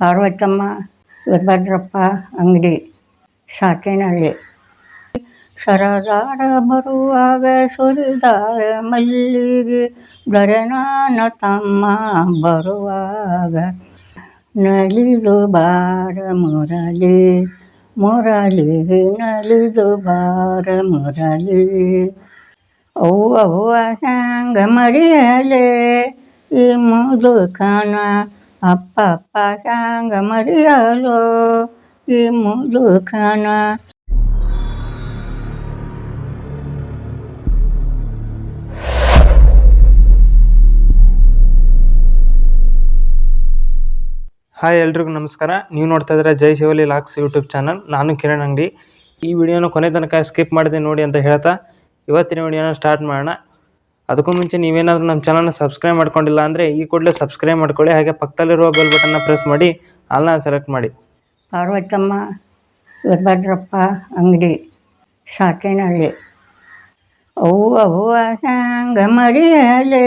ಪಾರ್ವತಮ್ಮ, ವೀರಭದ್ರಪ್ಪ, ಅಂಗಡಿ ಸಾತೇನಹಳ್ಳಿ ಸರದಾರ ಬರುವಾಗ ಸುರಿದಾಳ ಮಲ್ಲಿಗೆ ದೊರೆನಾನ ತಮ್ಮ ಬರುವಾಗ. ನಲಿದು ಬಾರ ಮುರಳಿ ಮುರಳಿ ನಲಿದು ಬಾರ ಮುರಳಿ. ಅವ್ವ ಅವ್ವ ಹ್ಯಾಂಗ ಮರಿಯಲೆ, ಈ ಮುದುಕನ ಅಪ್ಪ ಸಾಂಗ ಮರಿಯಲು ಈ ಮುದುಕನ ಹಾಯ್ ಎಲ್ರಿಗೂ ನಮಸ್ಕಾರ. ನೀವು ನೋಡ್ತಾ ಇದ್ದೀರಾ ಜೈ ಶಿವಲಿ ಲಾಕ್ಸ್ ಯೂಟ್ಯೂಬ್ ಚಾನಲ್. ನಾನು ಕಿರಣ್ ಅಂಗಡಿ. ಈ ವಿಡಿಯೋನ ಕೊನೆ ತನಕ ಸ್ಕಿಪ್ ಮಾಡಿದೆ ನೋಡಿ ಅಂತ ಹೇಳ್ತಾ, ಇವತ್ತಿನ ವಿಡಿಯೋನ ಸ್ಟಾರ್ಟ್ ಮಾಡೋಣ. ಅದಕ್ಕೂ ಮುಂಚೆ ನೀವೇನಾದರೂ ನಮ್ಮ ಚಾನಲ್ನ ಸಬ್ಸ್ಕ್ರೈಬ್ ಮಾಡ್ಕೊಂಡಿಲ್ಲ ಅಂದರೆ ಈ ಕೂಡಲೇ ಸಬ್ಸ್ಕ್ರೈಬ್ ಮಾಡ್ಕೊಳ್ಳಿ, ಹಾಗೆ ಪಕ್ಕದಲ್ಲಿರುವ ಬೆಲ್ ಬಟನ್ನ ಪ್ರೆಸ್ ಮಾಡಿ ಅಲ್ಲ ಸೆಲೆಕ್ಟ್ ಮಾಡಿ. ಪಾರ್ವತಮ್ಮ, ವೀರಭದ್ರಪ್ಪ, ಅಂಗಡಿ ಸಾತೇನಹಳ್ಳಿ ಅವ್ವ ಅವ್ವ ಹ್ಯಾಂಗ ಮರಿಯಲೆ,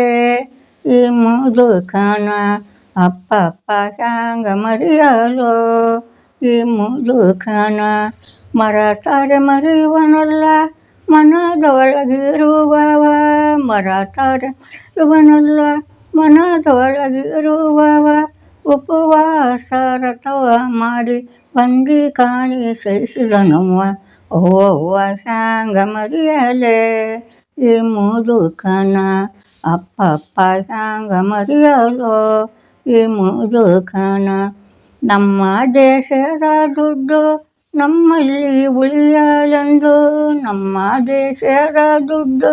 ಈ ಮುದುಕನ ಅಪ್ಪ ಅಪ್ಪ ಹ್ಯಾಂಗ ಮರಿಯಲು, ಈ ಮುದುಕನ ಮರತಾರೆ ಮರೆಯುವನಲ್ಲ ಮನದೊಳಗಿರುವವ ಮರತಾರೆ. ಇವನಲ್ಲ ಮನದೊಳಗಿರುವವ ಉಪವಾಸ ರಥವ ಮಾಡಿ ಬಂದಿ ಕಾಣಿ ಸಹಿಸಿದನವ್ವ ಅವ್ವ ಹ್ಯಾಂಗ ಮರಿಯಲೆ, ಈ ಮುದುಕನ ಅಪ್ಪಪ್ಪ ಅಪ್ಪ ಹ್ಯಾಂಗ ಮರಿಯಲು, ಈ ಮುದುಕನ ನಮ್ಮ ದೇಶದ ದುಡ್ಡು ನಮ್ಮಲ್ಲಿ ಉಳಿಯಲೆಂದು, ನಮ್ಮ ದೇಶದ ದುಡ್ಡು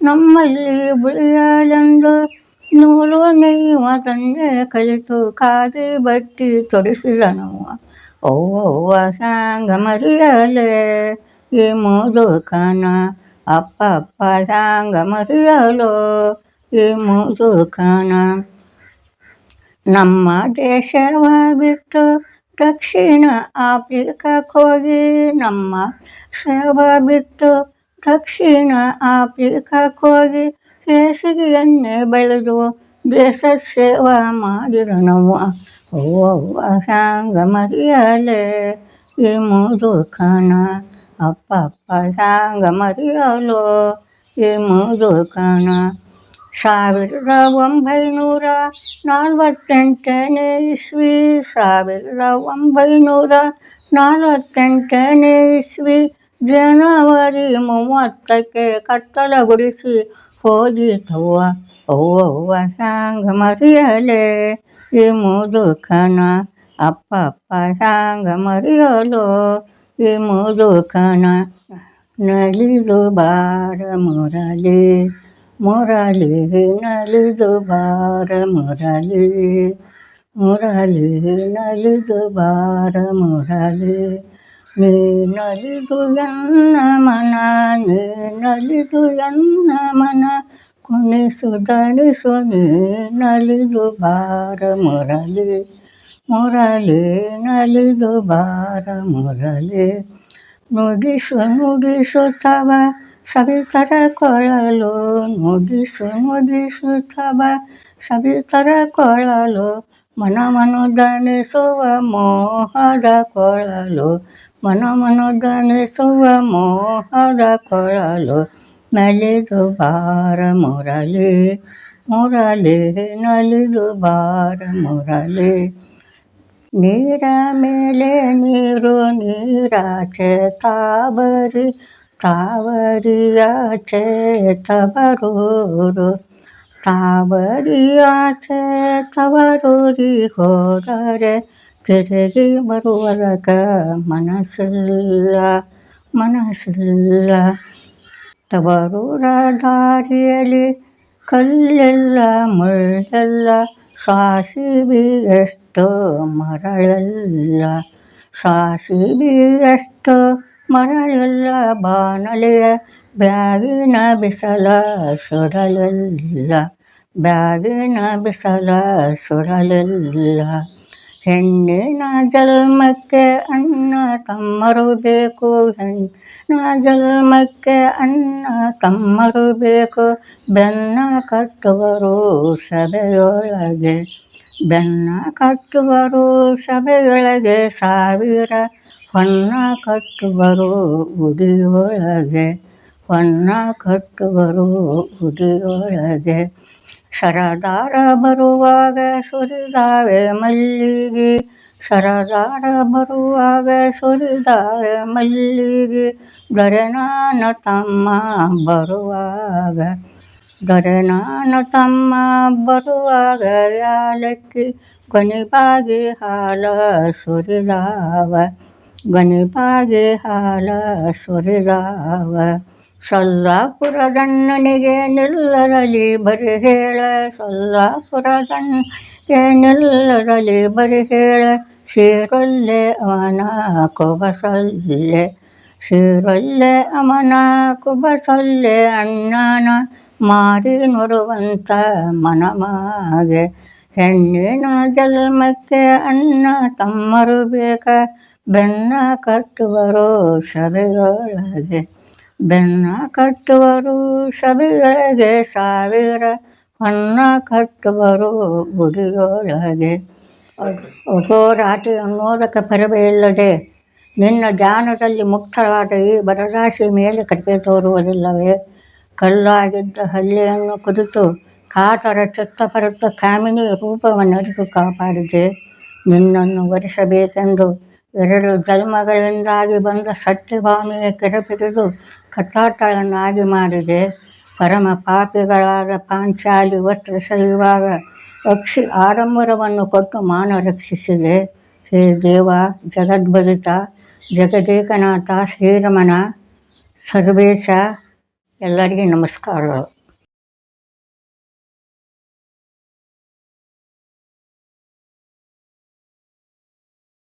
ನಮ್ಮಲ್ಲಿ ಉಳಿಯಲೆಂದು, ನೂಲು ನೈವ ತಂದೆ ಕಲಿತು ಕಾದಿ ಬಟ್ಟಿ ತೊಡಿಸಿದನು ಅವ್ವ ಸಾಂಗ ಮರಿಯಲೆ, ಈ ಮುದುಕನ ಅಪ್ಪ ಅಪ್ಪ, ಸಾಂಗ ಮರಿಯಲು, ಈ ಮುದುಕನ ನಮ್ಮ ದೇಶವ ಬಿಟ್ಟು ದಕ್ಷಿಣ ಆಫ್ರಿಕಕ್ಕೆ ಹೋಗಿ ನಮ್ಮ ದೇಶವ ಬಿಟ್ಟು ದಕ್ಷಿಣ ಆಫ್ರಿಕಕ್ಕೆ ಹೋಗಿ ಹೇಸಿಗೆ ಎಣ್ಣೆ ಬೆಳೆದು ದೇಶ ಸೇವಾ ಮಾಡಿದನವ್ವ ಅವ್ವ ಹ್ಯಾಂಗ ಮರಿಯಲೆ ಈ ಮುದುಕನ ಅಪ್ಪ ಅಪ್ಪ ಹ್ಯಾಂಗ ಮರಿಯಲು ಈ ಮುದುಕನ ಸಾವಿರದ ಒಂಬೈನೂರ ನಲವತ್ತೆಂಟನೇ ಇಸ್ವಿ ಸಾವಿರದ ಒಂಬೈನೂರ ನಲವತ್ತೆಂಟನೇ ಇಸ್ವಿ ಜನವರಿ ಮೂವತ್ತಕ್ಕೆ ಕತ್ತಲಗೊಳಿಸಿ ಹೋದಿತವ್ವ ಅವ್ವ ಹ್ಯಾಂಗ ಮರಿಯಲೆ ಈ ಮುದುಕನ ಅಪ್ಪ ಅಪ್ಪ ಹ್ಯಾಂಗ ಮರಿಯಲು ಈ ಮುದುಕನ ನಲಿದು ಬಾರ ಮುರಳಿ ಮುರಳಿ ನಲಿದು ಬಾರ ಮುರಳಿ ಮುರಳಿ ನಲಿದು ಬಾರ ಮುರಳಿ ನೀ ನಲಿದು ಎನ್ನ ಮನ ನೀ ನಲಿದು ಎನ್ನ ಮನ ಕುಣಿಸು ದಣಿಸು ನೀ ನಲಿದು ಬಾರ ಮುರಳಿ ಮುರಳಿ ನಲಿದು ಬಾರ ಮುರಳಿ ನುಡಿಸು ನುಡಿಸುತ್ತವ ಸವಿತರ ಕೊಳಲು ನುಡಿಸು ನುಡಿಸುತ್ತವ ಸವಿತರ ಕೊಳಲು ಮನ ಮನು ದಣಿಸುವ ಮೋಹದ ಕೊಳಲು ಮನ ಮನು ದಣಿಸುವ ಮೋಹದ ಕೊಳಲು ನಲಿದು ಬಾರ ಮುರಳಿ ಮುರಳಿ ನಲಿದು ಬಾರ ಮುರಳಿ ನೀರ ಮೇಲೆ ನೀರು ನೀರಾಚೆ ತಾವರಿ ತಾವರಿಯಾಚೆ ತವರೂರು ತಾವರಿಯಾಚೆ ತವರೂರಿ ಹೋದರೆ ತಿರುಗಿ ಬರುವುದಕ ಮನಸ್ಸಿಲ್ಲ ಮನಸ್ಸಿಲ್ಲ. ತವರೂರ ದಾರಿಯಲ್ಲಿ ಕಲ್ಲೆಲ್ಲ ಮುಳ್ಳೆಲ್ಲ ಸಾಸಿಬಿ ಎಷ್ಟು ಮರಳೆಲ್ಲ, ಸಾಸಿವೆ ಎಷ್ಟು ಮರಳೆಲ್ಲ ಬಾನಲೆಯ ಬ್ಯಾಗಿನ ಬಿಸಲ ಸುಡಲೆಲ್ಲ ಬ್ಯಾಗಿನ ಬಿಸಲ ಸುಡಲೆಲ್ಲ ಹೆಣ್ಣಿನ ಜನ್ಮಕ್ಕೆ ಅಣ್ಣ ತಮ್ಮರು ಬೇಕು, ಹೆಣ್ಣಿನ ಜನ್ಮಕ್ಕೆ ಅಣ್ಣ ತಮ್ಮರು ಬೇಕು. ಬೆನ್ನ ಕಟ್ಟುವರು ಸಭೆಯೊಳಗೆ, ಬೆನ್ನ ಕಟ್ಟುವರು ಸಭೆಯೊಳಗೆ ಸಾವಿರ ಹೊನ್ನ ಕಟ್ಟುವರು ಉಡಿಯೊಳಗೆ ಹೊನ್ನ ಕಟ್ಟುವರು ಉಡಿಯೊಳಗೆ ಶರದಾರ ಬರುವಾಗ ಸುರಿದಾವೆ ಮಲ್ಲಿಗೆ, ಶರದಾರ ಬರುವಾಗ ಸುರಿದಾವೆ ಮಲ್ಲಿಗೆ. ದೊರೆನಾನ ತಮ್ಮ ಬರುವಾಗ ದೊರೆನಾನ ತಮ್ಮ ಬರುವಾಗ ಯಾಲಕ್ಕಿ ಕೊನೆಗಾಗಿ ಹಾಲ ಸುರಿದಾವ. ಗೊನಿಬಾಗಿ ಹಾಲ ಸುರಿದಾವ ಸೊಲ್ಲಾಪುರದಣ್ಣನಿಗೆ ನಿಲ್ಲರಲಿ ಬರಿ ಹೇಳ. ಸೊಲ್ಲಾಪುರದಣ್ಣಗೆ ನಿಲ್ಲರಲಿ ಬರಿ ಹೇಳ. ಶಿರೊಲ್ಲೆ ಅವನ ಕುಬಸೊಲ್ಲೆ. ಶಿರೊಲ್ಲೆ ಅವನ ಕುಬಸೊಲ್ಲೆ ಅಣ್ಣನ ಮಾರಿ ನೋಡುವಂಥ ಮನಮಾಗೆ. ಹೆಣ್ಣಿನ ಜನ್ಮಕ್ಕೆ ಅಣ್ಣ ತಮ್ಮರು ಬೇಕ. ಬೆನ್ನ ಕಟ್ಟುವರು ಸಭೆಯೊಳಗೆ ಬೆನ್ನ ಕಟ್ಟುವರು ಸಭೆಯೊಳಗೆ ಸಾವಿರ ಹೊನ್ನ ಕಟ್ಟುವರು ಗುಡಿಯೊಳಗೆ ರಾತ್ರಿ ಅನ್ನೋದಕ್ಕೆ ಪರವೇ ಇಲ್ಲದೆ ನಿನ್ನ ಧ್ಯಾನದಲ್ಲಿ ಮುಕ್ತರಾದ ಈ ಬರರಾಶಿ ಮೇಲೆ ಕೃಪೆ ತೋರುವುದಿಲ್ಲವೇ? ಕಲ್ಲಾಗಿದ್ದ ಹಲ್ಲೆಯನ್ನು ಕುರಿತು ಕಾತರ ಚಿತ್ತಪರತ ಕಾಮಿನಿ ರೂಪವನ್ನರಿತು ಕಾಪಾಡಿದೆ. ನಿನ್ನನ್ನು ವರಿಸಬೇಕೆಂದು ಎರಡು ಜನ್ಮಗಳಿಂದಾಗಿ ಬಂದ ಸತ್ಯಭಾಮಿಯ ಕೆರೆಪಿಡಿದು ಕಥಾತಳನ್ನಾಗಿ ಮಾಡಿದೆ. ಪರಮ ಪಾಪಿಗಳಾದ ಪಾಂಚಾಲಿ ವಸ್ತ್ರ ಸೆಳೆಯುವಾಗ ಅಕ್ಷಿ ಆಡಂಬರವನ್ನು ಕೊಟ್ಟು ಮಾನ ರಕ್ಷಿಸಿದೆ. ಹೇ ದೇವ, ಜಗದ್ಭರಿತ, ಜಗದೇಕನಾಥ, ಶ್ರೀರಮಣ, ಸರ್ವೇಶ. ಎಲ್ಲರಿಗೆ ನಮಸ್ಕಾರಗಳು.